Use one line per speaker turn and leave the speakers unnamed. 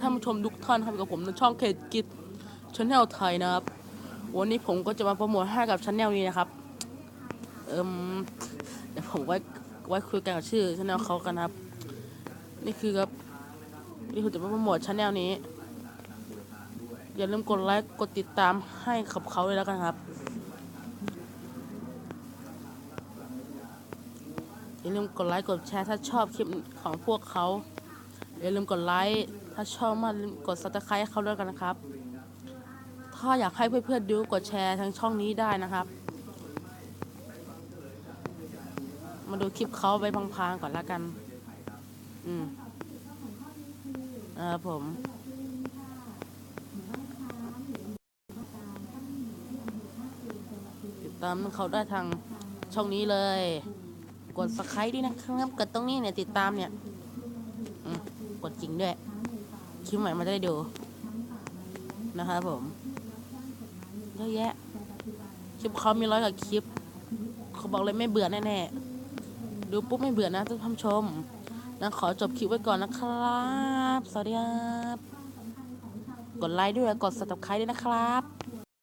ท่านผู้ชมทุกท่านครับกับผมในช่องเคกิจชแนลไทยนะครับ วันนี้ผมก็จะมาโปรโมทให้กับชแนลนี้นะครับเอิมเดี๋ยวผมไว้ไว้คุยกันกับชื่อชแนลเขากันครับ นี่คือครับนี่คือจะมาโปรโมทชแนลนี้อย่าลืมกดไลค์กดติดตามให้กับเขาเลยแล้วกันครับอย่าลืมกดไลค์กดแชร์ถ้าชอบคลิปของพวกเขา อย่าลืมกดไลค์ถ้าชอบมากลืมกดซับสไครต์ให้เขาด้วยกันนะครับ ถ้าอยากให้เพื่อนๆดูกดแชร์ทางช่องนี้ได้นะครับ มาดูคลิปเขาไปพังๆก่อนละกัน อืมเออผมติดตามเขาได้ทางช่องนี้เลย กดสไครต์ด้วยนะครับกดตรงนี้เนี่ยติดตามเนี่ย กดจริงด้วย คลิปใหม่มาได้ดูนะครับผมเยอะแยะคลิปเขามีร้อยกว่าคลิป เขาบอกเลยไม่เบื่อแน่ๆ ดูปุ๊บไม่เบื่อนะท่านผู้ชมนะขอจบคลิปไว้ก่อนนะครับ สวัสดีครับ กดไลค์ด้วย กด subscribe ด้วยนะครับ